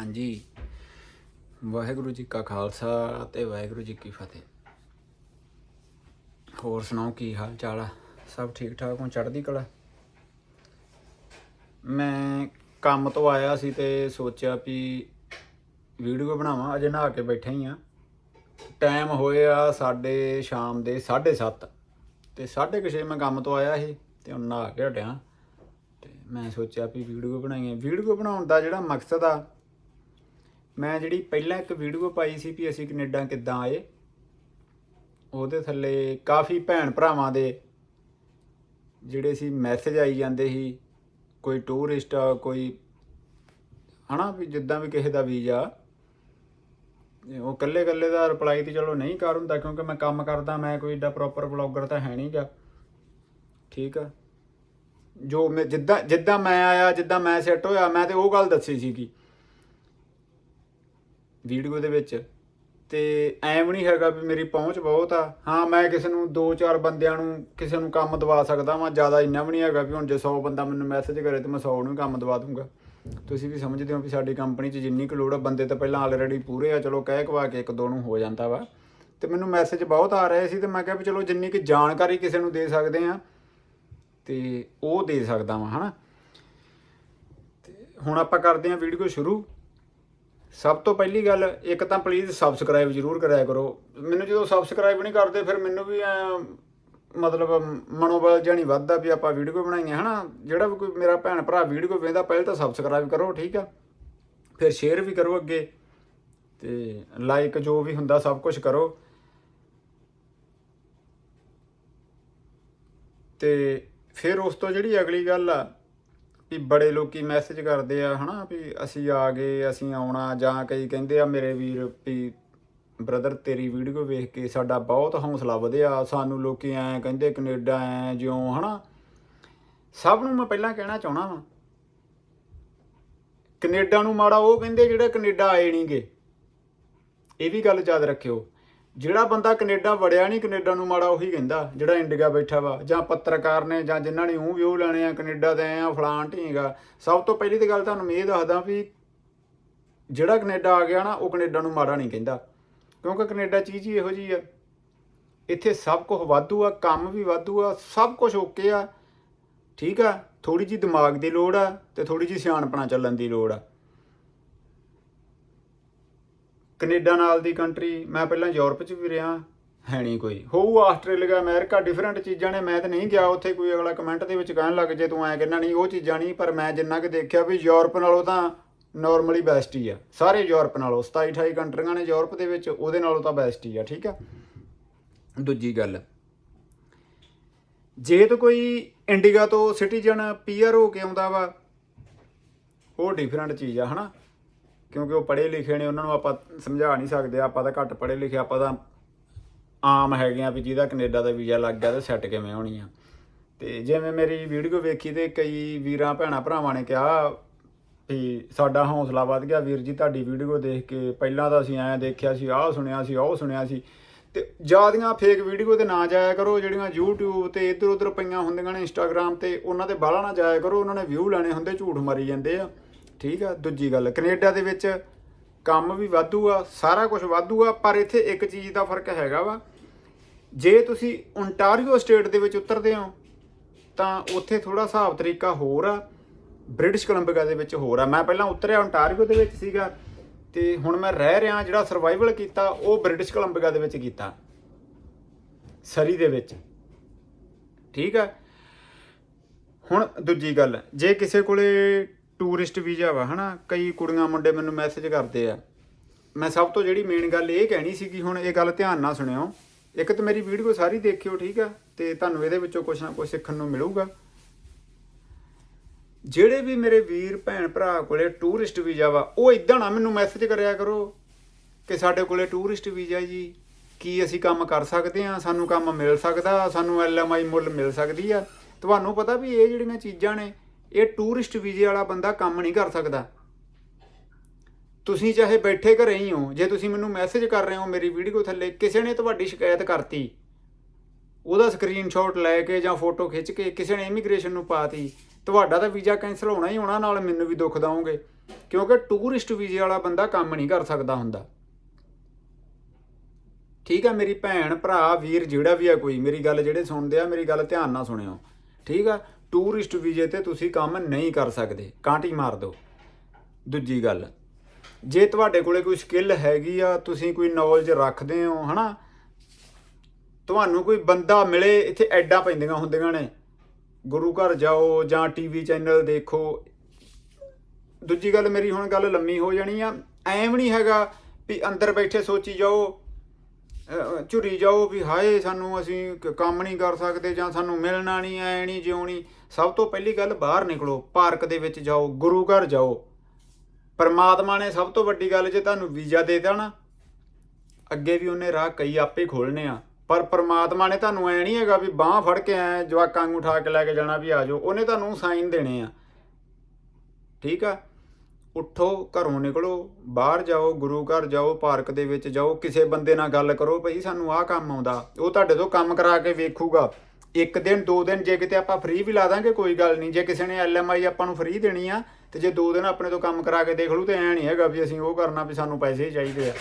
ਹਾਂਜੀ। ਵਾਹਿਗੁਰੂ ਜੀ ਕਾ ਖਾਲਸਾ ਤੇ ਵਾਹਿਗੁਰੂ ਜੀ ਕੀ ਫਤਿਹ। ਹੋਰ ਸੁਣਾਓ ਕੀ ਹਾਲ ਚਾਲ ਆ? ਸਭ ਠੀਕ ਠਾਕ ਹੋ ਚੜ੍ਹਦੀ ਕਲਾ? ਮੈਂ ਕੰਮ ਤੋਂ ਆਇਆ ਸੀ ਤੇ ਸੋਚਿਆ ਵੀ ਵੀਡੀਓ ਬਣਾਵਾਂ, ਅਜੇ ਨਹਾ ਕੇ ਬੈਠਾ ਹੀ ਆ। ਟਾਈਮ ਹੋਇਆ ਸਾਡੇ ਸ਼ਾਮ ਦੇ 7:30 ਤੇ 6:30 ਮੈਂ ਕੰਮ ਤੋਂ ਆਇਆ ਸੀ ਤੇ ਹੁਣ ਨਹਾ ਕੇ ਹਟਿਆ। ਤੇ ਮੈਂ ਸੋਚਿਆ ਵੀ ਵੀਡੀਓ ਬਣਾਈਏ। ਵੀਡੀਓ ਬਣਾਉਣ ਦਾ ਜਿਹੜਾ ਮਕਸਦ ਆ ਮੈਂ ਜਿਹੜੀ ਪਹਿਲਾਂ ਇੱਕ ਵੀਡੀਓ ਪਾਈ ਸੀ ਵੀ ਅਸੀਂ ਕੈਨੇਡਾ ਕਿੱਦਾਂ ਆਏ, ਉਹਦੇ ਥੱਲੇ ਕਾਫੀ ਭੈਣ ਭਰਾਵਾਂ ਦੇ ਜਿਹੜੇ ਸੀ ਮੈਸੇਜ ਆਈ ਜਾਂਦੇ ਸੀ, ਕੋਈ ਟੂਰਿਸਟ ਆ, ਕੋਈ ਹਨਾ ਵੀ ਜਿੱਦਾਂ ਵੀ ਕਿਸੇ ਦਾ ਵੀਜ਼ਾ। ਉਹ ਕੱਲੇ ਕੱਲੇ ਦਾ ਰਿਪਲਾਈ ਤੇ ਚਲੋ ਨਹੀਂ ਕਰ ਹੁੰਦਾ ਕਿਉਂਕਿ ਮੈਂ ਕੰਮ ਕਰਦਾ, ਮੈਂ ਕੋਈ ਏਡਾ ਪ੍ਰੋਪਰ ਬਲੌਗਰ ਤਾਂ ਹੈ ਨਹੀਂਗਾ। ਠੀਕ ਆ? ਜੋ ਮੈਂ, ਜਿੱਦਾਂ ਜਿੱਦਾਂ ਮੈਂ ਆਇਆ, ਜਿੱਦਾਂ ਮੈਂ ਸੈੱਟ ਹੋਇਆ, ਮੈਂ ਤੇ ਉਹ ਗੱਲ ਦੱਸੀ ਸੀਗੀ। ਵੀਡੀਓ ਦੇ ਵਿੱਚ ਤੇ ਐਂ ਵੀ ਨਹੀਂ ਹੈਗਾ ਵੀ ਮੇਰੀ ਪਹੁੰਚ ਬਹੁਤ ਆ। ਹਾਂ, ਮੈਂ ਕਿਸੇ ਨੂੰ 2-4 ਬੰਦਿਆਂ ਨੂੰ ਕਿਸੇ ਨੂੰ ਕੰਮ ਦਵਾ ਸਕਦਾ ਵਾਂ, ਜ਼ਿਆਦਾ ਇੰਨਾ ਵੀ ਨਹੀਂ ਹੈਗਾ ਵੀ ਹੁਣ ਜੇ 100 ਬੰਦਾ ਮੈਨੂੰ ਮੈਸੇਜ ਕਰੇ ਤੇ ਮੈਂ 100 ਨੂੰ ਹੀ ਕੰਮ ਦਵਾ ਦੂੰਗਾ। ਤੁਸੀਂ ਵੀ ਸਮਝਦੇ ਹੋ ਵੀ ਸਾਡੀ ਕੰਪਨੀ 'ਚ ਜਿੰਨੀ ਕੁ ਲੋੜ ਆ, ਬੰਦੇ ਤਾਂ ਪਹਿਲਾਂ ਆਲਰੇਡੀ ਪੂਰੇ ਆ, ਚਲੋ ਕਹਿ ਕਵਾ ਕੇ ਇੱਕ ਦੋ ਨੂੰ ਹੋ ਜਾਂਦਾ ਵਾ। ਤੇ ਮੈਨੂੰ ਮੈਸੇਜ ਬਹੁਤ ਆ ਰਹੇ ਸੀ ਤੇ ਮੈਂ ਕਿਹਾ ਵੀ ਚਲੋ ਜਿੰਨੀ ਕੁ ਜਾਣਕਾਰੀ ਕਿਸੇ ਨੂੰ ਦੇ ਸਕਦੇ ਆ ਤੇ ਉਹ ਦੇ ਸਕਦਾ ਵਾਂ, ਹਨਾ? ਤੇ ਹੁਣ ਆਪਾਂ ਕਰਦੇ ਹਾਂ ਵੀਡੀਓ ਸ਼ੁਰੂ। ਸਭ ਤੋਂ ਪਹਿਲੀ ਗੱਲ, ਇੱਕ ਤਾਂ ਪਲੀਜ਼ ਸਬਸਕ੍ਰਾਈਬ ਜ਼ਰੂਰ ਕਰਿਆ ਕਰੋ। ਮੈਨੂੰ ਜਦੋਂ ਸਬਸਕ੍ਰਾਈਬ ਨਹੀਂ ਕਰਦੇ, ਫਿਰ ਮੈਨੂੰ ਵੀ ਮਤਲਬ ਮਨੋਬਲ ਜਾਨੀ ਵੱਧਦਾ ਵੀ ਆਪਾਂ ਵੀਡੀਓ ਬਣਾਈਆਂ, ਹਨਾ? ਜਿਹੜਾ ਵੀ ਕੋਈ ਮੇਰਾ ਭੈਣ ਭਰਾ ਵੀਡੀਓ ਵੇਖਦਾ, ਪਹਿਲਾਂ ਤਾਂ ਸਬਸਕ੍ਰਾਈਬ ਕਰੋ, ਠੀਕ ਆ? ਫਿਰ ਸ਼ੇਅਰ ਵੀ ਕਰੋ ਅੱਗੇ। ਤੇ ਲਾਈਕ ਜੋ ਵੀ ਹੁੰਦਾ, ਸਭ ਕੁਝ ਕਰੋ। ਤੇ ਫਿਰ ਉਸ ਤੋਂ ਜਿਹੜੀ ਅਗਲੀ ਗੱਲ ਆ ਵੀ ਬੜੇ ਲੋਕੀ ਮੈਸੇਜ ਕਰਦੇ ਆ, ਹਨਾ, ਵੀ ਅਸੀਂ ਆ ਗਏ, ਅਸੀਂ ਆਉਣਾ, ਜਾਂ ਕਈ ਕਹਿੰਦੇ ਆ, ਮੇਰੇ ਵੀਰ ਵੀ ਬ੍ਰਦਰ ਤੇਰੀ ਵੀਡੀਓ ਵੇਖ ਕੇ ਸਾਡਾ ਬਹੁਤ ਹੌਸਲਾ ਵਧਿਆ, ਸਾਨੂੰ ਲੋਕੀ ਐ ਕਹਿੰਦੇ ਕੈਨੇਡਾ ਐ ਜਿਉਂ, ਹਨਾ। ਸਭ ਨੂੰ ਮੈਂ ਪਹਿਲਾਂ ਕਹਿਣਾ ਚਾਹਣਾ ਵਾਂ, ਕੈਨੇਡਾ ਨੂੰ ਮਾੜਾ ਉਹ ਕਹਿੰਦੇ ਜਿਹੜੇ ਕੈਨੇਡਾ ਆਏ ਨਹੀਂਗੇ ਇਹ ਵੀ ਗੱਲ ਯਾਦ ਰੱਖਿਓ। ਜਿਹੜਾ ਬੰਦਾ ਕੈਨੇਡਾ ਵੜਿਆ ਨਹੀਂ, ਕੈਨੇਡਾ ਨੂੰ ਮਾੜਾ ਉਹੀ ਕਹਿੰਦਾ, ਜਿਹੜਾ ਇੰਡੀਆ ਬੈਠਾ ਵਾ, ਜਾਂ ਪੱਤਰਕਾਰ ਨੇ, ਜਾਂ ਜਿਨ੍ਹਾਂ ਨੇ ਉਹ ਵਿਊ ਲੈਣੇ ਆ, ਕੈਨੇਡਾ ਤੇ ਆ, ਫਲਾਣ ਢੀਂਗਾ ਸਭ ਤੋਂ ਪਹਿਲੀ ਤੇ ਗੱਲ ਤੁਹਾਨੂੰ ਮੈਂ ਇਹ ਦੱਸਦਾ ਵੀ ਜਿਹੜਾ ਕੈਨੇਡਾ ਆ ਗਿਆ ਨਾ, ਉਹ ਕੈਨੇਡਾ ਨੂੰ ਮਾੜਾ ਨਹੀਂ ਕਹਿੰਦਾ, ਕਿਉਂਕਿ ਕੈਨੇਡਾ ਚੀਜ਼ ਹੀ ਇਹੋ ਜੀ ਆ। ਇੱਥੇ ਸਭ ਕੁਝ ਵਾਧੂ ਆ, ਕੰਮ ਵੀ ਵਾਧੂ ਆ, ਸਭ ਕੁਝ ਓਕੇ ਆ। ਠੀਕ ਆ ਥੋੜੀ ਜੀ ਦਿਮਾਗ ਦੀ ਲੋੜ ਆ ਤੇ ਥੋੜੀ ਜੀ ਸਿਆਣਪਣਾ ਚੱਲਣ ਦੀ ਲੋੜ ਆ। ਕੈਨੇਡਾ ਨਾਲ ਦੀ ਕੰਟਰੀ, ਮੈਂ ਪਹਿਲਾਂ ਯੂਰਪ 'ਚ ਵੀ ਰਿਹਾ, ਹੈ ਨਹੀਂ ਕੋਈ। ਹੋਊ ਆਸਟ੍ਰੇਲੀਆ, ਅਮਰੀਕਾ ਡਿਫਰੈਂਟ ਚੀਜ਼ਾਂ ਨੇ, ਮੈਂ ਤਾਂ ਨਹੀਂ ਗਿਆ ਉੱਥੇ ਕੋਈ ਅਗਲਾ ਕਮੈਂਟ ਦੇ ਵਿੱਚ ਕਹਿਣ ਲੱਗ ਜੇ ਤੂੰ ਐ ਕਹਿੰਦਾ ਨਹੀਂ, ਉਹ ਚੀਜ਼ਾਂ ਨਹੀਂ, ਪਰ ਮੈਂ ਜਿੰਨਾ ਕਿ ਦੇਖਿਆ ਵੀ ਯੂਰਪ ਨਾਲੋਂ ਤਾਂ ਨਾਰਮਲੀ ਬੈਸਟ ਹੀ ਆ। ਸਾਰੇ ਯੂਰਪ ਨਾਲੋਂ 27 28 ਕੰਟਰੀਆਂ ਨੇ ਯੂਰਪ ਦੇ ਵਿੱਚ, ਉਹਦੇ ਨਾਲੋਂ ਤਾਂ ਬੈਸਟ ਹੀ ਆ, ਠੀਕ ਆ? ਦੂਜੀ ਗੱਲ, ਜੇ ਤਾਂ ਕੋਈ ਇੰਡੀਆ ਤੋਂ ਸਿਟੀਜ਼ਨ ਪੀਆਰ ਹੋ ਕੇ ਆਉਂਦਾ ਵਾ, ਉਹ ਡਿਫਰੈਂਟ ਚੀਜ਼ ਆ, ਹਨਾ? ਕਿਉਂਕਿ ਉਹ ਪੜ੍ਹੇ ਲਿਖੇ ਨੇ, ਉਹਨਾਂ ਨੂੰ ਆਪਾਂ ਸਮਝਾ ਨਹੀਂ ਸਕਦੇ, ਆਪਾਂ ਤਾਂ ਘੱਟ ਪੜ੍ਹੇ ਲਿਖੇ, ਆਪਾਂ ਤਾਂ ਆਮ ਹੈਗੇ ਆ ਵੀ ਜਿਹਦਾ ਕੈਨੇਡਾ ਦਾ ਵੀਜ਼ਾ ਲੱਗ ਗਿਆ ਤੇ ਸੈੱਟ ਕਿਵੇਂ ਹੋਣੀ ਆ। ਤੇ ਜਿਵੇਂ ਮੇਰੀ ਵੀਡੀਓ ਵੇਖੀ ਤੇ ਕਈ ਵੀਰਾਂ ਭੈਣਾਂ ਭਰਾਵਾਂ ਨੇ ਕਿਹਾ ਵੀ ਸਾਡਾ ਹੌਸਲਾ ਵੱਧ ਗਿਆ। ਵੀਰ ਜੀ, ਤੁਹਾਡੀ ਵੀਡੀਓ ਦੇਖ ਕੇ ਪਹਿਲਾਂ ਤਾਂ ਅਸੀਂ ਐਂ ਦੇਖਿਆ ਸੀ, ਆਹ ਸੁਣਿਆ ਸੀ, ਉਹ ਸੁਣਿਆ ਸੀ। ਤੇ ਜਿਆਦੀਆਂ ਫੇਕ ਵੀਡੀਓ ਤੇ ਨਾ ਜਾਇਆ ਕਰੋ, ਜਿਹੜੀਆਂ YouTube ਤੇ ਇੱਧਰ ਉੱਧਰ ਪਈਆਂ ਹੁੰਦੀਆਂ ਨੇ, Instagram ਤੇ, ਉਹਨਾਂ ਤੇ ਬਾਹਲਾ ਨਾ ਜਾਇਆ ਕਰੋ, ਉਹਨਾਂ ਨੇ ਵਿਊ ਲੈਣੇ ਹੁੰਦੇ, ਝੂਠ ਮਾਰੀ ਜਾਂਦੇ ਆ। ਠੀਕ ਆ, ਦੂਜੀ ਗੱਲ, ਕੈਨੇਡਾ ਦੇ ਵਿੱਚ ਕੰਮ ਵੀ ਵਾਧੂ ਆ, ਸਾਰਾ ਕੁਝ ਵਾਧੂ ਆ, ਪਰ ਇੱਥੇ ਇੱਕ ਚੀਜ਼ ਦਾ ਫ਼ਰਕ ਹੈਗਾ ਵਾ, ਜੇ ਤੁਸੀਂ ਓਨਟਾਰੀਓ ਸਟੇਟ ਦੇ ਵਿੱਚ ਉਤਰਦੇ ਹੋ, ਤਾਂ ਉੱਥੇ ਥੋੜਾ ਹਿਸਾਬ ਤਰੀਕਾ ਹੋਰ ਆ, ਬ੍ਰਿਟਿਸ਼ ਕੋਲੰਬੀਆ ਦੇ ਵਿੱਚ ਹੋਰ ਆ। ਮੈਂ ਪਹਿਲਾਂ ਉਤਰਿਆ ਓਨਟਾਰੀਓ ਦੇ ਵਿੱਚ ਸੀਗਾ, ਤੇ ਹੁਣ ਮੈਂ ਰਹਿ ਰਿਹਾ, ਜਿਹੜਾ ਸਰਵਾਈਵਲ ਕੀਤਾ, ਉਹ ਬ੍ਰਿਟਿਸ਼ ਕੋਲੰਬੀਆ ਦੇ ਵਿੱਚ ਕੀਤਾ, ਸਰੀ ਦੇ ਵਿੱਚ। ਠੀਕ ਆ? ਹੁਣ ਦੂਜੀ ਗੱਲ, ਜੇ ਕਿਸੇ ਕੋਲੇ ਟੂਰਿਸਟ ਵੀਜ਼ਾ ਵਾ, ਹਨਾ? ਕਈ ਕੁੜੀਆਂ ਮੁੰਡੇ ਮੈਨੂੰ ਮੈਸੇਜ ਕਰਦੇ ਆ। ਮੈਂ ਸਭ ਤੋਂ ਜਿਹੜੀ ਮੇਨ ਗੱਲ ਇਹ ਕਹਿਣੀ ਸੀ ਕਿ ਹੁਣ ਇਹ ਗੱਲ ਧਿਆਨ ਨਾਲ ਸੁਣਿਓ। ਇੱਕ ਤਾਂ ਮੇਰੀ ਵੀਡੀਓ ਸਾਰੀ ਦੇਖਿਓ, ਠੀਕ ਆ? ਤੇ ਤੁਹਾਨੂੰ ਇਹਦੇ ਵਿੱਚੋਂ ਕੁਝ ਨਾ ਕੁਝ ਸਿੱਖਣ ਨੂੰ ਮਿਲੂਗਾ। ਜਿਹੜੇ ਵੀ ਮੇਰੇ ਵੀਰ, ਭੈਣ, ਭਰਾ ਕੋਲੇ ਟੂਰਿਸਟ ਵੀਜ਼ਾ ਵਾ, ਉਹ ਇਦਾਂ ਨਾ ਮੈਨੂੰ ਮੈਸੇਜ ਕਰਿਆ ਕਰੋ ਕਿ ਸਾਡੇ ਕੋਲੇ ਟੂਰਿਸਟ ਵੀਜ਼ਾ ਜੀ। ਕੀ ਅਸੀਂ ਕੰਮ ਕਰ ਸਕਦੇ ਆ ਸਾਨੂੰ ਕੰਮ ਮਿਲ ਸਕਦਾ? ਸਾਨੂੰ ਐਲਐਮਆਈ ਮੁੱਲ ਮਿਲ ਸਕਦੀ ਆ? ਤੁਹਾਨੂੰ ਪਤਾ ਵੀ ਇਹ ਜਿਹੜੀਆਂ ਚੀਜ਼ਾਂ ਨੇ ਇਹ ਟੂਰਿਸਟ ਵੀਜ਼ੇ ਵਾਲਾ ਬੰਦਾ ਕੰਮ ਨਹੀਂ ਕਰ ਸਕਦਾ। ਤੁਸੀਂ ਚਾਹੇ ਬੈਠੇ ਘਰੇ ਹੀ ਹੋ, ਜੇ ਤੁਸੀਂ ਮੈਨੂੰ ਮੈਸੇਜ ਕਰ ਰਹੇ ਹੋ ਮੇਰੀ ਵੀਡੀਓ ਥੱਲੇ, ਕਿਸੇ ਨੇ ਤੁਹਾਡੀ ਸ਼ਿਕਾਇਤ ਕਰਤੀ, ਉਹਦਾ ਸਕਰੀਨਸ਼ਾਟ ਲੈ ਕੇ ਜਾਂ ਫੋਟੋ ਖਿੱਚ ਕੇ ਕਿਸੇ ਨੇ ਇਮੀਗ੍ਰੇਸ਼ਨ ਨੂੰ ਪਾਤੀ, ਤੁਹਾਡਾ ਤਾਂ ਵੀਜ਼ਾ ਕੈਨਸਲ ਹੋਣਾ ਹੀ ਹੋਣਾ, ਨਾਲ ਮੈਨੂੰ ਵੀ ਦੁੱਖ ਦਵੋਗੇ ਕਿਉਂਕਿ ਟੂਰਿਸਟ ਵੀਜ਼ੇ ਵਾਲਾ ਬੰਦਾ ਕੰਮ ਨਹੀਂ ਕਰ ਸਕਦਾ ਹੁੰਦਾ। ਠੀਕ ਆ ਮੇਰੀ ਭੈਣ, ਭਰਾ, ਵੀਰ, ਜਿਹੜਾ ਵੀ ਆ ਕੋਈ, ਮੇਰੀ ਗੱਲ ਜਿਹੜੇ ਸੁਣਦੇ ਆ, ਮੇਰੀ ਗੱਲ ਧਿਆਨ ਨਾਲ ਸੁਣਿਓ। ਠੀਕ ਆ? ਟੂਰਿਸਟ ਵੀਜ਼ੇ ਤੇ ਤੁਸੀਂ ਕੰਮ ਨਹੀਂ ਕਰ ਸਕਦੇ। ਕਾਂਟੀ ਮਾਰ ਦਿਓ। ਦੂਜੀ ਗੱਲ, ਜੇ ਤੁਹਾਡੇ ਕੋਲੇ ਕੋਈ ਸਕਿੱਲ ਹੈਗੀ ਆ, ਤੁਸੀਂ ਕੋਈ ਨੌਲੇਜ ਰੱਖਦੇ ਹੋ, ਹਨਾ? ਤੁਹਾਨੂੰ ਕੋਈ ਬੰਦਾ ਮਿਲੇ, ਇੱਥੇ ਐਡਾਂ ਪੈਂਦੀਆਂ ਹੁੰਦੀਆਂ ਨੇ। ਗੁਰੂ ਘਰ ਜਾਓ ਜਾਂ ਟੀਵੀ ਚੈਨਲ ਦੇਖੋ। ਦੂਜੀ ਗੱਲ, ਮੇਰੀ ਹੁਣ ਗੱਲ ਲੰਮੀ ਹੋ ਜਾਣੀ ਆ। ਐਵੇਂ ਨਹੀਂ ਹੈਗਾ ਵੀ ਅੰਦਰ ਬੈਠੇ ਸੋਚੀ ਜਾਓ ਝੁਰੀ ਜਾਓ ਵੀ ਹਾਏ ਸਾਨੂੰ ਅਸੀਂ ਕ- ਕੰਮ ਨਹੀਂ ਕਰ ਸਕਦੇ ਜਾਂ ਸਾਨੂੰ ਮਿਲਣਾ ਨਹੀਂ, ਐ ਨਹੀਂ ਜਿਉਣੀ ਸਭ ਤੋਂ ਪਹਿਲੀ ਗੱਲ ਬਾਹਰ ਨਿਕਲੋ, ਪਾਰਕ ਦੇ ਵਿੱਚ ਜਾਓ, ਗੁਰੂ ਘਰ ਜਾਓ। ਪਰਮਾਤਮਾ ਨੇ ਸਭ ਤੋਂ ਵੱਡੀ ਗੱਲ ਜੇ ਤੁਹਾਨੂੰ ਵੀਜ਼ਾ ਦੇ ਦੇਣਾ, ਅੱਗੇ ਵੀ ਉਹਨੇ ਰਾਹ ਕਈ ਆਪੇ ਖੋਲਣੇ ਆ। ਪਰ ਪਰਮਾਤਮਾ ਨੇ ਤੁਹਾਨੂੰ ਐ ਨਹੀਂ ਹੈਗਾ ਵੀ ਬਾਹ ਫੜ ਕੇ ਐ ਜਵਾਕਾਂ ਨੂੰ ਉਠਾ ਕੇ ਲੈ ਕੇ ਜਾਣਾ ਵੀ ਆ ਜਾਓ, ਉਹਨੇ ਤੁਹਾਨੂੰ ਸਾਈਨ ਦੇਣੇ ਆ। ਠੀਕ ਆ? ਉੱਠੋ, ਘਰੋਂ ਨਿਕਲੋ, ਬਾਹਰ ਜਾਓ, ਗੁਰੂ ਘਰ ਜਾਓ, ਪਾਰਕ ਦੇ ਵਿੱਚ ਜਾਓ, ਕਿਸੇ ਬੰਦੇ ਨਾਲ ਗੱਲ ਕਰੋ, ਭਈ ਸਾਨੂੰ ਆਹ ਕੰਮ ਆਉਂਦਾ, ਉਹ ਤੁਹਾਡੇ ਤੋਂ ਕੰਮ ਕਰਾ ਕੇ ਵੇਖੂਗਾ। ਇੱਕ ਦਿਨ, ਦੋ ਦਿਨ, ਜੇ ਕਿਤੇ ਆਪਾਂ ਫ੍ਰੀ ਵੀ ਲਾ ਦਾਂਗੇ, ਕੋਈ ਗੱਲ ਨਹੀਂ। ਜੇ ਕਿਸੇ ਨੇ ਐਲਐਮਆਈ ਆਪਾਂ ਨੂੰ ਫ੍ਰੀ ਦੇਣੀ ਆ, ਤੇ ਜੇ ਦੋ ਦਿਨ ਆਪਣੇ ਤੋਂ ਕੰਮ ਕਰਾ ਕੇ ਦੇਖ ਲੂ ਤੇ ਐ ਨਹੀਂ ਹੈਗਾ ਵੀ ਅਸੀਂ ਉਹ ਕਰਨਾ ਵੀ ਸਾਨੂੰ ਪੈਸੇ ਹੀ ਚਾਹੀਦੇ ਆ।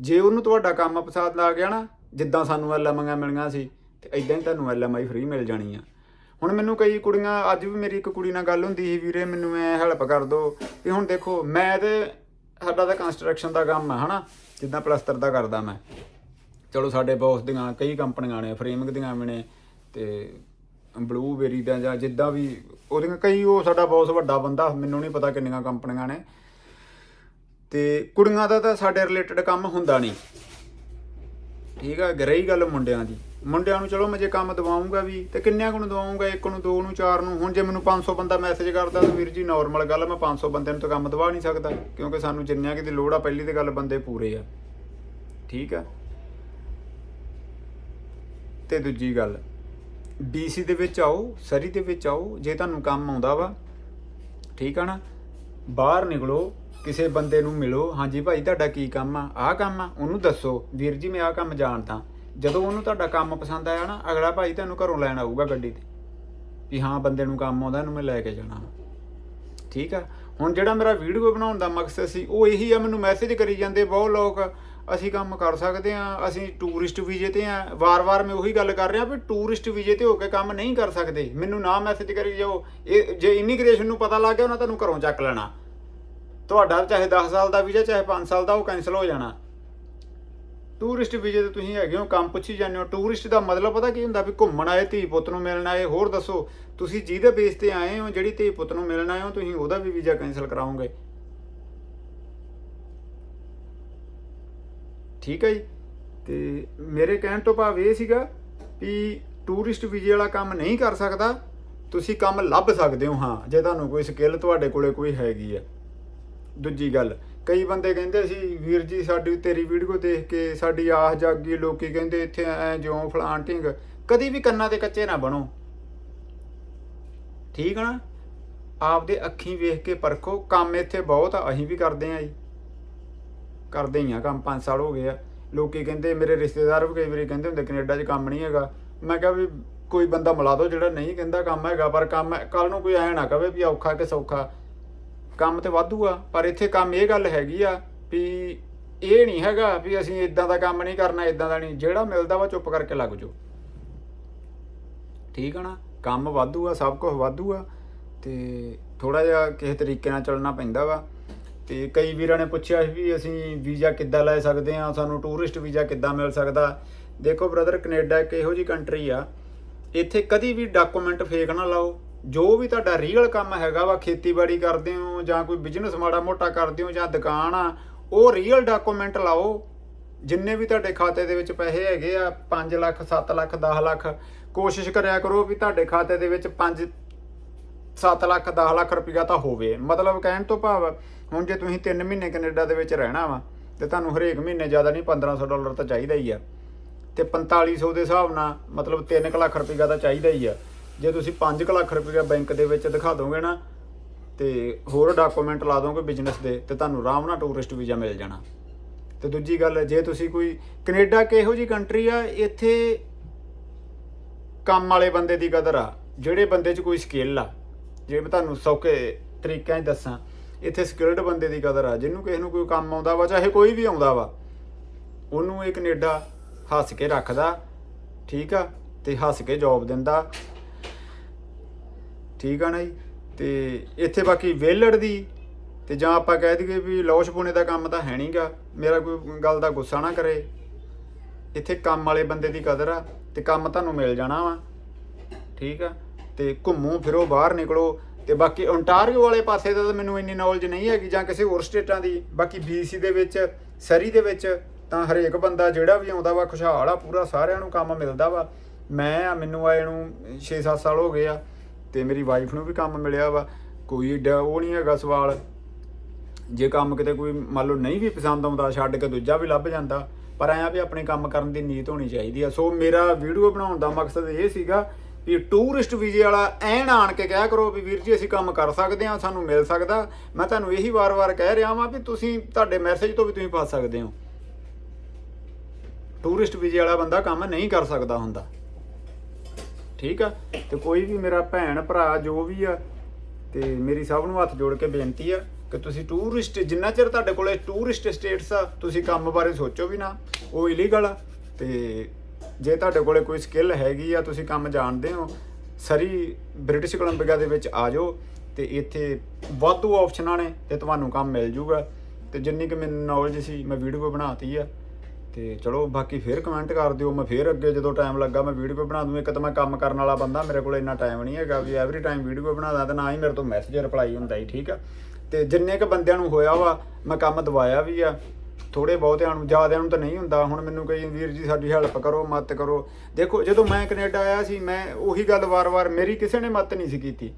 ਜੇ ਉਹਨੂੰ ਤੁਹਾਡਾ ਕੰਮ ਪਸੰਦ ਆ ਗਿਆ ਨਾ, ਜਿੱਦਾਂ ਸਾਨੂੰ ਐਲਐਮਆਈਆਂ ਮਿਲੀਆਂ ਸੀ, ਤੇ ਇਦਾਂ ਹੀ ਤੁਹਾਨੂੰ ਐਲਐਮਆਈ ਫ੍ਰੀ ਮਿਲ ਜਾਣੀ ਆ। ਹੁਣ ਮੈਨੂੰ ਕਈ ਕੁੜੀਆਂ, ਅੱਜ ਵੀ ਮੇਰੀ ਇੱਕ ਕੁੜੀ ਨਾਲ ਗੱਲ ਹੁੰਦੀ ਸੀ, ਵੀਰੇ ਮੈਨੂੰ ਐ ਹੈਲਪ ਕਰ ਦੋ ਵੀ ਹੁਣ ਦੇਖੋ, ਮੈਂ ਤੇ ਸਾਡਾ ਤਾਂ ਕੰਸਟਰਕਸ਼ਨ ਦਾ ਕੰਮ ਹੈ ਹਨਾ? ਜਿੱਦਾਂ ਪਲਸਤਰ ਦਾ ਕਰਦਾ ਮੈਂ। ਚਲੋ ਸਾਡੇ ਬੌਸ ਦੀਆਂ ਕਈ ਕੰਪਨੀਆਂ ਨੇ ਫਰੇਮਿੰਗ ਦੀਆਂ ਵੀ ਨੇ ਤੇ ਬਲੂਬੇਰੀ ਦਾ ਜਾਂ ਜਿੱਦਾਂ ਵੀ, ਉਹਦੀਆਂ ਕਈ ਉਹ ਸਾਡਾ ਬੌਸ ਵੱਡਾ ਬੰਦਾ, ਮੈਨੂੰ ਨਹੀਂ ਪਤਾ ਕਿੰਨੀਆਂ ਕੰਪਨੀਆਂ ਨੇ। ਤੇ ਕੁੜੀਆਂ ਦਾ ਤਾਂ ਸਾਡੇ ਰਿਲੇਟਡ ਕੰਮ ਹੁੰਦਾ ਨਹੀਂ। ਠੀਕ ਆ ਰਹੀ ਗੱਲ ਮੁੰਡਿਆਂ ਦੀ। ਮੁੰਡਿਆਂ ਨੂੰ ਚਲੋ ਮੈਂ ਜੇ ਕੰਮ ਦਵਾਉਂਗਾ ਵੀ ਤੇ ਕਿੰਨਿਆਂ ਕੁ ਨੂੰ ਦਵਾਉਂਗਾ? ਇੱਕ ਨੂੰ ਦੋ ਨੂੰ ਚਾਰ ਨੂੰ? ਹੁਣ ਜੇ ਮੈਨੂੰ 500 ਬੰਦਾ ਮੈਸੇਜ ਕਰਦਾ ਤਾਂ ਵੀਰ ਜੀ ਨਾਰਮਲ ਗੱਲ ਆ, ਮੈਂ 500 ਬੰਦਿਆਂ ਨੂੰ ਤਾਂ ਕੰਮ ਦਵਾ ਨਹੀਂ ਸਕਦਾ ਕਿਉਂਕਿ ਸਾਨੂੰ ਜਿੰਨਿਆਂ ਕਿ ਦੀ ਲੋੜ ਆ ਪਹਿਲੀ ਤੇ ਗੱਲ ਬੰਦੇ ਪੂਰੇ ਆ। ਠੀਕ ਆ? ਤੇ ਦੂਜੀ ਗੱਲ ਡੀਸੀ ਦੇ ਵਿੱਚ ਆਓ ਸਰੀ ਦੇ ਵਿੱਚ ਆਓ ਜੇ ਤੁਹਾਨੂੰ ਕੰਮ ਆਉਂਦਾ ਵਾ ਠੀਕ ਆ ਨਾ? ਬਾਹਰ ਨਿਕਲੋ ਕਿਸੇ ਬੰਦੇ ਨੂੰ ਮਿਲੋ ਹਾਂਜੀ ਭਾਈ ਤੁਹਾਡਾ ਕੀ ਕੰਮ ਆ? ਆਹ ਕੰਮ ਆ ਉਹਨੂੰ ਦੱਸੋ ਵੀਰ ਜੀ ਮੈਂ ਆਹ ਕੰਮ ਜਾਣਦਾ। ਜਦੋਂ ਉਹਨੂੰ ਤੁਹਾਡਾ ਕੰਮ ਪਸੰਦ ਆਇਆ ਨਾ, ਅਗਲਾ ਭਾਈ ਤੁਹਾਨੂੰ ਘਰੋਂ ਲੈਣ ਆਊਗਾ ਗੱਡੀ ਤੇ। ਵੀ ਹਾਂ, ਬੰਦੇ ਨੂੰ ਕੰਮ ਆਉਂਦਾ, ਇਹਨੂੰ ਮੈਂ ਲੈ ਕੇ ਜਾਣਾ। ਠੀਕ ਆ? ਹੁਣ ਜਿਹੜਾ ਮੇਰਾ ਵੀਡੀਓ ਬਣਾਉਣ ਦਾ ਮਕਸਦ ਸੀ, ਉਹ ਇਹੀ ਆ, ਮੈਨੂੰ ਮੈਸੇਜ ਕਰੀ ਜਾਂਦੇ ਬਹੁਤ ਲੋਕ, ਅਸੀਂ ਕੰਮ ਕਰ ਸਕਦੇ ਆ, ਅਸੀਂ ਟੂਰਿਸਟ ਵੀਜ਼ੇ ਤੇ ਆ। ਵਾਰ-ਵਾਰ ਮੈਂ ਉਹੀ ਗੱਲ ਕਰ ਰਿਹਾ ਵੀ ਟੂਰਿਸਟ ਵੀਜ਼ੇ ਤੇ ਹੋ ਕੇ ਕੰਮ ਨਹੀਂ ਕਰ ਸਕਦੇ। ਮੈਨੂੰ ਨਾ ਮੈਸੇਜ ਕਰੀ ਜਾਓ। ਇਹ ਜੇ ਇਮੀਗ੍ਰੇਸ਼ਨ ਨੂੰ ਪਤਾ ਲੱਗ ਗਿਆ, ਉਹਨਾਂ ਤੁਹਾਨੂੰ ਘਰੋਂ ਚੱਕ ਲੈਣਾ। ਤੁਹਾਡਾ ਚਾਹੇ 10 ਸਾਲ ਦਾ ਵੀਜ਼ਾ ਚਾਹੇ 5 ਸਾਲ ਦਾ, ਉਹ ਕੈਨਸਲ ਹੋ ਜਾਣਾ। ਟੂਰਿਸਟ ਵੀਜ਼ੇ ਤੇ ਤੁਸੀਂ ਹੈਗੇ ਹੋ, ਕੰਮ ਪੁੱਛੀ ਜਾਂਦੇ ਹੋ। ਟੂਰਿਸਟ ਦਾ ਮਤਲਬ ਪਤਾ ਕੀ ਹੁੰਦਾ ਵੀ ਘੁੰਮਣ ਆਏ, ਧੀ ਪੁੱਤ ਨੂੰ ਮਿਲਣ ਆਏ। ਹੋਰ ਦੱਸੋ, ਤੁਸੀਂ ਜਿਹਦੇ ਬੇਸ ਤੇ ਆਏ ਹੋ, ਜਿਹੜੀ ਧੀ ਪੁੱਤ ਨੂੰ ਮਿਲਣ ਆਏ ਹੋ, ਤੁਸੀਂ ਉਹਦਾ ਵੀ ਵੀਜ਼ਾ ਕੈਨਸਲ ਕਰਾਓਗੇ। ਠੀਕ ਹੈ ਜੀ? ਤੇ ਮੇਰੇ ਕਹਿਣ ਤੋਂ ਭਾਵ ਇਹ ਸੀਗਾ ਵੀ ਟੂਰਿਸਟ ਵੀਜ਼ੇ ਵਾਲਾ ਕੰਮ ਨਹੀਂ ਕਰ ਸਕਦਾ, ਤੁਸੀਂ ਕੰਮ ਲੱਭ ਸਕਦੇ ਹੋ, ਹਾਂ। ਜੇ ਤੁਹਾਨੂੰ ਕੋਈ ਸਕਿੱਲ ਤੁਹਾਡੇ ਕੋਲੇ ਕੋਈ ਹੈਗੀ ਹੈ ਦੂਜੀ ਗੱਲ ਕਈ ਬੰਦੇ ਕਹਿੰਦੇ ਸੀ, ਵੀਰ ਜੀ, ਸਾਡੀ ਤੇਰੀ ਵੀਡੀਓ ਦੇਖ ਕੇ ਸਾਡੀ ਆਸ ਜਾਗੀ, ਲੋਕੀ ਕਹਿੰਦੇ ਇੱਥੇ ਐ ਜਿਉਂ ਫਲਾਣ ਢਿੰਗ। ਕਦੀ ਵੀ ਕੰਨਾਂ ਦੇ ਕੱਚੇ ਨਾ ਬਣੋ। ਠੀਕ ਆ ਨਾ? ਆਪਦੇ ਅੱਖੀਂ ਵੇਖ ਕੇ ਪਰਖੋ, ਕੰਮ ਇੱਥੇ ਬਹੁਤ ਆ, ਅਸੀਂ ਵੀ ਕਰਦੇ ਆ ਜੀ। ਕਰਦੇ ਹੀ ਆ ਕੰਮ 5 ਸਾਲ ਹੋ ਗਏ ਆ। ਲੋਕੀ ਕਹਿੰਦੇ, ਮੇਰੇ ਰਿਸ਼ਤੇਦਾਰ ਵੀ ਕਈ ਵਾਰੀ ਕਹਿੰਦੇ ਹੁੰਦੇ, ਕੈਨੇਡਾ 'ਚ ਕੰਮ ਨਹੀਂ ਹੈਗਾ। ਮੈਂ ਕਿਹਾ ਵੀ ਕੋਈ ਬੰਦਾ ਮਿਲਾ ਦਿਓ ਜਿਹੜਾ ਨਹੀਂ ਕਹਿੰਦਾ ਕੰਮ ਹੈਗਾ, ਪਰ ਕੰਮ ਕੱਲ ਨੂੰ ਕੋਈ ਐ ਨਾ ਕਵੇ ਵੀ ਔਖਾ ਕਿ ਸੌਖਾ। ਕੰਮ ਤੇ ਵਾਧੂ ਆ, ਪਰ ਇੱਥੇ ਕੰਮ ਇਹ ਗੱਲ ਹੈਗੀ ਆ ਵੀ ਇਹ ਨਹੀਂ ਹੈਗਾ ਵੀ ਅਸੀਂ ਇਦਾਂ ਦਾ ਕੰਮ ਨਹੀਂ ਕਰਨਾ ਇਦਾਂ ਦਾ ਨਹੀਂ। ਜਿਹੜਾ ਮਿਲਦਾ ਵਾ ਚੁੱਪ ਕਰਕੇ ਲੱਗ ਜਾਓ। ਠੀਕ ਆ ਨਾ? ਕੰਮ ਵਾਧੂ ਆ, ਸਭ ਕੁਝ ਵਾਧੂ ਆ, ਤੇ ਥੋੜਾ ਜਿਹਾ ਕਿਸੇ ਤਰੀਕੇ ਨਾਲ ਚੱਲਣਾ ਪੈਂਦਾ ਵਾ। ਤੇ ਕਈ ਵੀਰਾਂ ਨੇ ਪੁੱਛਿਆ ਸੀ ਵੀ ਅਸੀਂ ਵੀਜ਼ਾ ਕਿੱਦਾਂ ਲੈ ਸਕਦੇ ਆ ਸਾਨੂੰ ਟੂਰਿਸਟ ਵੀਜ਼ਾ ਕਿੱਦਾਂ ਮਿਲ ਸਕਦਾ? ਦੇਖੋ ਬ੍ਰਦਰ ਕੈਨੇਡਾ ਇੱਕ ਇਹੋ ਜੀ ਕੰਟਰੀ ਆ। ਇੱਥੇ ਕਦੀ ਵੀ ਡਾਕੂਮੈਂਟ ਫੇਕ ਨਾ ਲਾਓ। ਜੋ ਵੀ ਤੁਹਾਡਾ ਰੀਅਲ ਕੰਮ ਹੈਗਾ ਵਾ, ਖੇਤੀਬਾੜੀ ਕਰਦੇ ਹੋ ਜਾਂ ਕੋਈ ਬਿਜ਼ਨਸ ਮਾੜਾ ਮੋਟਾ ਕਰਦੇ ਹੋ ਜਾਂ ਦੁਕਾਨ ਆ, ਉਹ ਰੀਅਲ ਡਾਕੂਮੈਂਟ ਲਾਓ। ਜਿੰਨੇ ਵੀ ਤੁਹਾਡੇ ਖਾਤੇ ਦੇ ਵਿੱਚ ਪੈਸੇ ਹੈਗੇ ਆ 5 ਲੱਖ 7 ਲੱਖ 10 ਲੱਖ, ਕੋਸ਼ਿਸ਼ ਕਰਿਆ ਕਰੋ ਵੀ ਤੁਹਾਡੇ ਖਾਤੇ ਦੇ ਵਿੱਚ 5 7 ਲੱਖ 10 ਲੱਖ ਰੁਪਈਆ ਤਾਂ ਹੋਵੇ। ਮਤਲਬ ਕਹਿਣ ਤੋਂ ਭਾਵ, ਹੁਣ ਜੇ ਤੁਸੀਂ 3 ਮਹੀਨੇ ਕੈਨੇਡਾ ਦੇ ਵਿੱਚ ਰਹਿਣਾ ਵਾ, ਤੇ ਤੁਹਾਨੂੰ ਹਰੇਕ ਮਹੀਨੇ ਜ਼ਿਆਦਾ ਨਹੀਂ 1500 ਡਾਲਰ ਤਾਂ ਚਾਹੀਦਾ ਹੀ ਆ। ਤੇ 4500 ਦੇ ਹਿਸਾਬ ਨਾਲ ਮਤਲਬ 3 ਲੱਖ ਰੁਪਈਆ ਤਾਂ ਚਾਹੀਦਾ ਹੀ ਆ। ਜੇ ਤੁਸੀਂ 5 ਲੱਖ ਰੁਪਈਆ ਬੈਂਕ ਦੇ ਵਿੱਚ ਦਿਖਾ ਦੋਗੇ ਨਾ, ਤੇ ਹੋਰ ਡਾਕੂਮੈਂਟ ਲਾ ਦੋਗੇ ਬਿਜ਼ਨਸ ਦੇ, ਤੇ ਤੁਹਾਨੂੰ ਆਰਾਮ ਨਾਲ ਟੂਰਿਸਟ ਵੀਜ਼ਾ ਮਿਲ ਜਾਣਾ। ਤੇ ਦੂਜੀ ਗੱਲ, ਜੇ ਤੁਸੀਂ ਕੋਈ ਕੈਨੇਡਾ ਕਿਹੋ ਜੀ ਕੰਟਰੀ ਆ, ਇੱਥੇ ਕੰਮ ਵਾਲੇ ਬੰਦੇ ਦੀ ਕਦਰ ਆ, ਜਿਹੜੇ ਬੰਦੇ 'ਚ ਕੋਈ ਸਕਿੱਲ ਆ, ਜੇ ਮੈਂ ਤੁਹਾਨੂੰ ਸੌਖੇ ਤਰੀਕਿਆਂ 'ਚ ਦੱਸਾਂ, ਇੱਥੇ ਸਕਿਲਡ ਬੰਦੇ ਦੀ ਕਦਰ ਆ, ਜਿਹਨੂੰ ਕਿਸੇ ਨੂੰ ਕੋਈ ਕੰਮ ਆਉਂਦਾ ਵਾ, ਚਾਹੇ ਕੋਈ ਵੀ ਆਉਂਦਾ ਵਾ, ਉਹਨੂੰ ਇਹ ਕੈਨੇਡਾ ਹੱਸ ਕੇ ਰੱਖਦਾ, ਠੀਕ ਆ, ਤੇ ਹੱਸ ਕੇ ਜੌਬ ਦਿੰਦਾ ਠੀਕ ਆ ਨਾ ਜੀ? ਤੇ ਇੱਥੇ ਬਾਕੀ ਵੇਲੜ ਦੀ, ਤੇ ਜਾਂ ਆਪਾਂ ਕਹਿ ਦਈਏ ਵੀ ਲੋਸ਼ ਪੁਣੇ ਦਾ ਕੰਮ ਤਾਂ ਹੈ ਨਹੀਂਗਾ। ਮੇਰਾ ਕੋਈ ਗੱਲ ਦਾ ਗੁੱਸਾ ਨਾ ਕਰੇ। ਇੱਥੇ ਕੰਮ ਵਾਲੇ ਬੰਦੇ ਦੀ ਕਦਰ ਆ, ਤੇ ਕੰਮ ਤੁਹਾਨੂੰ ਮਿਲ ਜਾਣਾ ਵਾ। ਠੀਕ ਆ? ਤੇ ਘੁੰਮੋ ਫਿਰੋ, ਬਾਹਰ ਨਿਕਲੋ। ਤੇ ਬਾਕੀ ਓਨਟਾਰੀਓ ਵਾਲੇ ਪਾਸੇ ਦਾ ਤਾਂ ਮੈਨੂੰ ਇੰਨੀ ਨੌਲੇਜ ਨਹੀਂ ਹੈਗੀ, ਜਾਂ ਕਿਸੇ ਹੋਰ ਸਟੇਟਾਂ ਦੀ। ਬਾਕੀ BC ਦੇ ਵਿੱਚ, ਸਰੀ ਦੇ ਵਿੱਚ, ਤਾਂ ਹਰੇਕ ਬੰਦਾ ਜਿਹੜਾ ਵੀ ਆਉਂਦਾ ਵਾ, ਖੁਸ਼ਹਾਲ ਆ ਪੂਰਾ, ਸਾਰਿਆਂ ਨੂੰ ਕੰਮ ਮਿਲਦਾ ਵਾ। ਮੈਂ ਆ, ਮੈਨੂੰ ਆਏ ਨੂੰ 6-7 ਸਾਲ ਹੋ ਗਏ ਆ। ਤੇ ਮੇਰੀ ਵਾਈਫ ਨੂੰ ਵੀ ਕੰਮ ਮਿਲਿਆ ਵਾ। ਕੋਈ ਏਡਾ ਉਹ ਨਹੀਂ ਹੈਗਾ ਸਵਾਲ। ਜੇ ਕੰਮ ਕਿਤੇ ਕੋਈ ਮੰਨ ਲਓ ਨਹੀਂ ਵੀ ਪਸੰਦ ਆਉਂਦਾ, ਛੱਡ ਕੇ ਦੂਜਾ ਵੀ ਲੱਭ ਜਾਂਦਾ। ਪਰ ਐਂ ਆ ਵੀ ਆਪਣੇ ਕੰਮ ਕਰਨ ਦੀ ਨੀਤ ਹੋਣੀ ਚਾਹੀਦੀ ਆ। ਸੋ ਮੇਰਾ ਵੀਡੀਓ ਬਣਾਉਣ ਦਾ ਮਕਸਦ ਇਹ ਸੀਗਾ ਵੀ ਟੂਰਿਸਟ ਵੀਜ਼ੇ ਵਾਲਾ ਐਨ ਆਣ ਕੇ ਕਹਿ ਕਰੋ ਵੀ ਵੀਰ ਜੀ, ਅਸੀਂ ਕੰਮ ਕਰ ਸਕਦੇ ਹਾਂ, ਸਾਨੂੰ ਮਿਲ ਸਕਦਾ। ਮੈਂ ਤੁਹਾਨੂੰ ਇਹੀ ਵਾਰ-ਵਾਰ ਕਹਿ ਰਿਹਾ ਵਾਂ ਵੀ ਤੁਸੀਂ ਤੁਹਾਡੇ ਮੈਸੇਜ ਤੋਂ ਵੀ ਤੁਸੀਂ ਪਾ ਸਕਦੇ ਹੋ। ਟੂਰਿਸਟ ਵੀਜ਼ੇ ਵਾਲਾ ਬੰਦਾ ਕੰਮ ਨਹੀਂ ਕਰ ਸਕਦਾ ਹੁੰਦਾ। ਠੀਕ ਆ? ਤੇ ਕੋਈ ਵੀ ਮੇਰਾ ਭੈਣ, ਭਰਾ ਜੋ ਵੀ ਆ, ਤੇ ਮੇਰੀ ਸਭ ਨੂੰ ਹੱਥ ਜੋੜ ਕੇ ਬੇਨਤੀ ਆ ਕਿ ਤੁਸੀਂ ਟੂਰਿਸਟ ਜਿੰਨਾ ਚਿਰ ਤੁਹਾਡੇ ਕੋਲੇ ਟੂਰਿਸਟ ਸਟੇਟਸ ਆ, ਤੁਸੀਂ ਕੰਮ ਬਾਰੇ ਸੋਚੋ ਵੀ ਨਾ। ਉਹ ਇਲੀਗਲ ਆ, ਤੇ ਜੇ ਤੁਹਾਡੇ ਕੋਲੇ ਕੋਈ ਸਕਿੱਲ ਹੈਗੀ ਆ, ਤੁਸੀਂ ਕੰਮ ਜਾਣਦੇ ਹੋ, ਸਰੀ ਬ੍ਰਿਟਿਸ਼ ਕੋਲੰਬੀਆ ਦੇ ਵਿੱਚ ਆ ਜਾਓ, ਤੇ ਇੱਥੇ ਵਾਧੂ ਆਪਸ਼ਨਾਂ ਨੇ ਤੇ ਤੁਹਾਨੂੰ ਕੰਮ ਮਿਲ ਜੂਗਾ। ਤੇ ਜਿੰਨੀ ਕਿ ਮੈਨੂੰ ਨੌਲੇਜ ਸੀ, ਮੈਂ ਵੀਡੀਓ ਬਣਾਤੀ ਆ। ਤੇ ਚਲੋ ਬਾਕੀ ਫੇਰ ਕਮੈਂਟ ਕਰ ਦਿਓ, ਮੈਂ ਫੇਰ ਅੱਗੇ ਜਦੋਂ ਟਾਈਮ ਲੱਗਾ ਮੈਂ ਵੀਡੀਓ ਬਣਾ ਦੂੰ, ਇੱਕ ਤਾਂ ਮੈਂ ਕੰਮ ਕਰਨ ਵਾਲਾ ਬੰਦਾ, ਮੇਰੇ ਕੋਲ ਇੰਨਾ ਟਾਈਮ ਨਹੀਂ ਹੈਗਾ ਵੀ ਐਵਰੀ ਟਾਈਮ ਵੀਡੀਓ ਬਣਾਦਾ ਤੇ ਨਾ ਹੀ ਮੇਰੇ ਤੋਂ ਮੈਸੇਜ ਰਿਪਲਾਈ ਹੁੰਦਾ ਹੀ ਠੀਕ ਆ? ਤੇ ਜਿੰਨੇ ਕ ਬੰਦਿਆਂ ਨੂੰ ਹੋਇਆ ਵਾ, ਮੈਂ ਕੰਮ ਦਵਾਇਆ ਵੀ ਆ ਥੋੜੇ ਬਹੁਤਿਆਂ ਨੂੰ, ਜ਼ਿਆਦਿਆਂ ਨੂੰ ਤਾਂ ਨਹੀਂ ਹੁੰਦਾ, ਹੁਣ ਮੈਨੂੰ ਕਈ ਵੀਰ ਜੀ ਸਾਡੀ ਹੈਲਪ ਕਰੋ ਮਦਦ ਕਰੋ। ਦੇਖੋ, ਜਦੋਂ ਮੈਂ ਕੈਨੇਡਾ ਆਇਆ ਸੀ, ਮੈਂ ਉਹੀ ਗੱਲ ਵਾਰ-ਵਾਰ ਮੇਰੀ ਕਿਸੇ ਨੇ ਮਦਦ ਨਹੀਂ ਸੀ ਕੀਤੀ।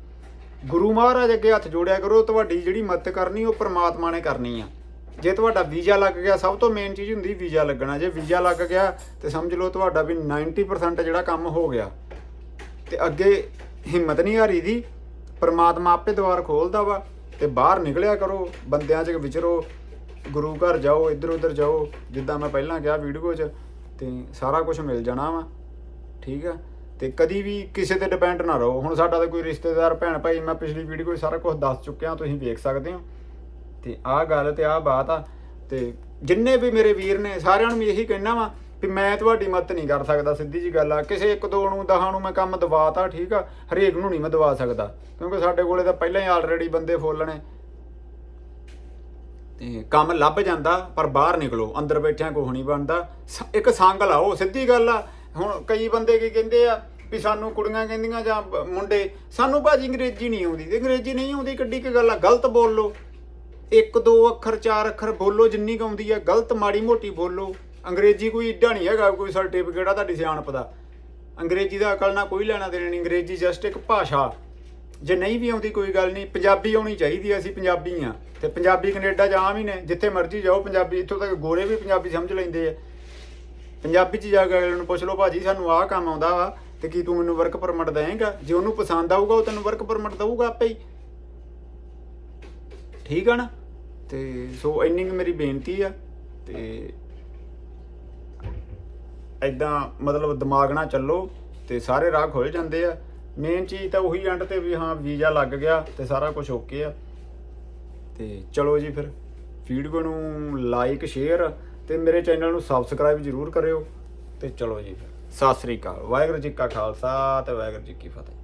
ਗੁਰੂ ਮਹਾਰਾਜ ਅੱਗੇ ਹੱਥ ਜੋੜਿਆ ਕਰੋ, ਤੁਹਾਡੀ ਜਿਹੜੀ ਮਦਦ ਕਰਨੀ, ਉਹ ਪ੍ਰਮਾਤਮਾ ਨੇ ਕਰਨੀ ਆ। ਜੇ ਤੁਹਾਡਾ ਵੀਜ਼ਾ ਲੱਗ ਗਿਆ, ਸਭ ਤੋਂ ਮੇਨ ਚੀਜ਼ ਹੁੰਦੀ ਵੀਜ਼ਾ ਲੱਗਣਾ। ਜੇ ਵੀਜ਼ਾ ਲੱਗ ਗਿਆ ਤੇ ਸਮਝ ਲਓ ਤੁਹਾਡਾ ਵੀ 90% ਜਿਹੜਾ ਕੰਮ ਹੋ ਗਿਆ। ਤੇ ਅੱਗੇ ਹਿੰਮਤ ਨਹੀਂ ਹਾਰੀ ਦੀ, ਪਰਮਾਤਮਾ ਆਪੇ ਦਵਾਰ ਖੋਲਦਾ ਵਾ ਤੇ ਬਾਹਰ ਨਿਕਲਿਆ ਕਰੋ, ਬੰਦਿਆਂ 'ਚ ਵਿਚਰੋ, ਗੁਰੂ ਘਰ ਜਾਓ ਇੱਧਰ ਉੱਧਰ ਜਾਓ, ਜਿੱਦਾਂ ਮੈਂ ਪਹਿਲਾਂ ਕਿਹਾ ਵੀਡੀਓ 'ਚ, ਤੇ ਸਾਰਾ ਕੁਝ ਮਿਲ ਜਾਣਾ ਵਾ, ਠੀਕ ਆ? ਤੇ ਕਦੀ ਵੀ ਕਿਸੇ ਤੇ ਡਿਪੈਂਡ ਨਾ ਰਹੋ। ਹੁਣ ਸਾਡਾ ਤਾਂ ਕੋਈ ਰਿਸ਼ਤੇਦਾਰ ਭੈਣ ਭਾਈ ਮੈਂ ਪਿਛਲੀ ਵੀਡੀਓ 'ਚ ਸਾਰਾ ਕੁਝ ਦੱਸ ਚੁੱਕਿਆ, ਤੁਸੀਂ ਵੇਖ ਸਕਦੇ ਹੋ। ਤੇ ਆਹ ਗੱਲ ਤੇ ਆਹ ਬਾਤ ਆ ਤੇ ਜਿੰਨੇ ਵੀ ਮੇਰੇ ਵੀਰ ਨੇ ਸਾਰਿਆਂ ਨੂੰ ਵੀ ਇਹੀ ਕਹਿਣਾ ਵਾ ਵੀ ਮੈਂ ਤੁਹਾਡੀ ਮਦਦ ਨਹੀਂ ਕਰ ਸਕਦਾ, ਸਿੱਧੀ ਜੀ ਗੱਲ ਆ। ਕਿਸੇ ਇੱਕ ਦੋ ਨੂੰ ਦਹਾਂ ਨੂੰ ਮੈਂ ਕੰਮ ਦਵਾਤਾ, ਠੀਕ ਆ। ਹਰੇਕ ਨੂੰ ਨਹੀਂ ਮੈਂ ਦਵਾ ਸਕਦਾ, ਕਿਉਂਕਿ ਸਾਡੇ ਕੋਲੇ ਤਾਂ ਪਹਿਲਾਂ ਹੀ ਆਲਰੇਡੀ ਬੰਦੇ ਫੁੱਲ ਨੇ। ਤੇ ਕੰਮ ਲੱਭ ਜਾਂਦਾ, ਪਰ ਬਾਹਰ ਨਿਕਲੋ, ਅੰਦਰ ਬੈਠਿਆਂ ਕੁਛ ਨਹੀਂ ਬਣਦਾ। ਸ- ਇੱਕ ਸੰਗ ਲਾਓ, ਸਿੱਧੀ ਗੱਲ ਆ। ਹੁਣ ਕਈ ਬੰਦੇ ਕੀ ਕਹਿੰਦੇ ਆ ਵੀ ਸਾਨੂੰ ਕੁੜੀਆਂ ਕਹਿੰਦੀਆਂ ਜਾਂ ਮੁੰਡੇ, ਸਾਨੂੰ ਭਾਜੀ ਅੰਗਰੇਜ਼ੀ ਨਹੀਂ ਆਉਂਦੀ। ਤੇ ਅੰਗਰੇਜ਼ੀ ਨਹੀਂ ਆਉਂਦੀ, ਕਿੱਡੀ ਕੀ ਗੱਲ ਆ? ਗਲਤ ਬੋਲ। ਲਓ ਇੱਕ ਦੋ ਅੱਖਰ ਚਾਰ ਅੱਖਰ ਬੋਲੋ ਜਿੰਨੀ ਕੁ ਆਉਂਦੀ ਹੈ ਗਲਤ ਮਾੜੀ ਮੋਟੀ ਬੋਲੋ। ਅੰਗਰੇਜ਼ੀ ਕੋਈ ਏਡਾ ਨਹੀਂ ਹੈਗਾ ਕੋਈ ਸਰਟੀਫਿਕੇਟ ਆ ਤੁਹਾਡੀ ਸਿਆਣਪ ਦਾ। ਅੰਗਰੇਜ਼ੀ ਦਾ ਅਕਲ ਨਾਲ ਕੋਈ ਲੈਣਾ ਦੇਣਾ ਨਹੀਂ ਅੰਗਰੇਜ਼ੀ ਜਸਟ ਇੱਕ ਭਾਸ਼ਾ। ਜੇ ਨਹੀਂ ਵੀ ਆਉਂਦੀ ਕੋਈ ਗੱਲ ਨਹੀਂ ਪੰਜਾਬੀ ਆਉਣੀ ਚਾਹੀਦੀ ਆ, ਅਸੀਂ ਪੰਜਾਬੀ ਆ। ਤੇ ਪੰਜਾਬੀ ਕੈਨੇਡਾ 'ਚ ਆਮ ਹੀ ਨੇ ਜਿੱਥੇ ਮਰਜ਼ੀ ਜਾਓ ਪੰਜਾਬੀ ਇੱਥੋਂ ਤੱਕ ਗੋਰੇ ਵੀ ਪੰਜਾਬੀ ਸਮਝ ਲੈਂਦੇ ਆ। ਪੰਜਾਬੀ 'ਚ ਜਾ ਕੇ ਅਗਲੇ ਨੂੰ ਪੁੱਛ ਲਓ ਭਾਜੀ ਸਾਨੂੰ ਆਹ ਕੰਮ ਆਉਂਦਾ ਵਾ ਤੇ ਕੀ ਤੂੰ ਮੈਨੂੰ ਵਰਕ ਪਰਮਿਟ ਦੇਵੇਂਗਾ? ਜੇ ਉਹਨੂੰ ਪਸੰਦ ਆਊਗਾ ਉਹ ਤੈਨੂੰ ਵਰਕ ਪਰਮਿਟ ਦਊਗਾ ਆਪੇ ਹੀ। ਠੀਕ ਆ ਨਾ? ਤੇ ਸੋ ਇੰਨੀ ਕੁ ਮੇਰੀ ਬੇਨਤੀ ਆ, ਤੇ ਐਦਾਂ ਮਤਲਬ ਦਿਮਾਗ ਨਾਲ ਚੱਲੋ, ਤੇ ਸਾਰੇ ਰਾਹ ਖੁੱਲ ਜਾਂਦੇ ਆ। ਮੇਨ ਚੀਜ਼ ਤਾਂ ਉਹੀ ਐਂਡ ਤੇ ਵੀ ਹਾਂ, ਵੀਜ਼ਾ ਲੱਗ ਗਿਆ ਤੇ ਸਾਰਾ ਕੁਝ ਓਕੇ ਆ। ਤੇ ਚਲੋ ਜੀ ਫਿਰ ਵੀਡੀਓ ਨੂੰ ਲਾਈਕ ਸ਼ੇਅਰ ਤੇ ਮੇਰੇ ਚੈਨਲ ਨੂੰ ਸਬਸਕ੍ਰਾਈਬ ਜਰੂਰ ਕਰਿਓ। ਤੇ ਚਲੋ ਜੀ ਫਿਰ, ਸਤਿ ਸ੍ਰੀ ਅਕਾਲ, ਵਾਹਿਗੁਰੂ ਜੀ ਕਾ ਖਾਲਸਾ ਤੇ ਵਾਹਿਗੁਰੂ ਜੀ ਕੀ ਫਤਿਹ।